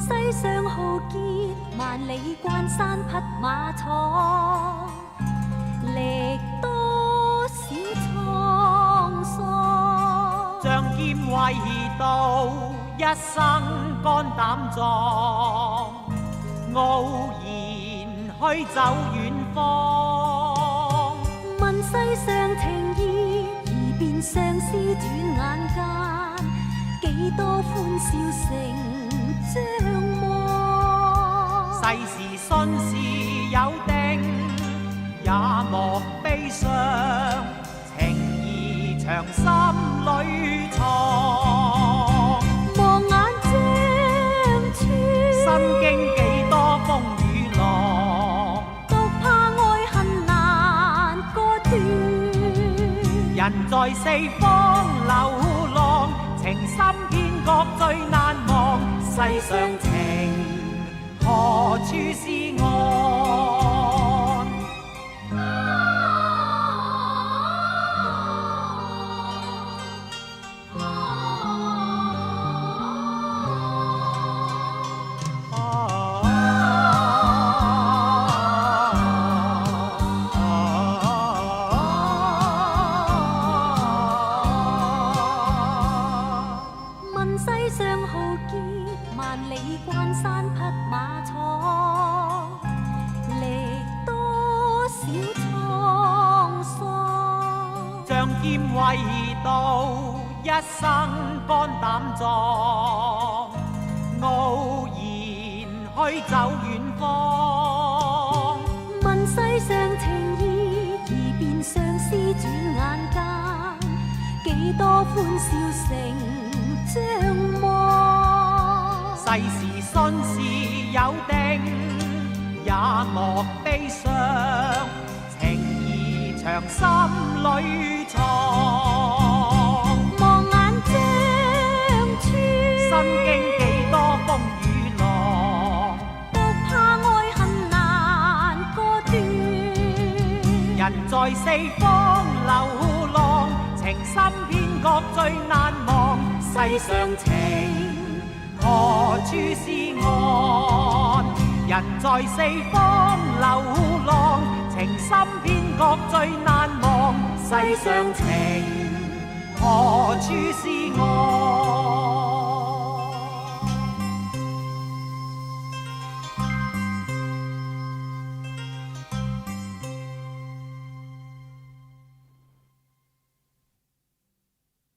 世上浩劫，万里关山匹马闯，历多少沧桑。仗剑为道，一生肝胆壮，傲然去走远方。问世上情义，易变相思转眼间，几多欢笑成。世事顺时有定，也莫悲伤。情义长心里藏，望眼睛穿，身经几多风雨浪。独怕爱恨难割断。人在四方流浪，情深偏觉最难忘。世上情，何处是岸？剑为道，一生肝胆壮，傲然去走远方。问世上情义，易变相思转眼间，几多欢笑成张望。世事顺时有定，也莫悲伤。心里藏，望眼将穿，身经几多风雨浪。独怕爱恨难割断。人在四方流浪，情深偏觉最难忘。世上情，何处是岸？人在四方流浪，情深偏最难忘。世上情，何处是我？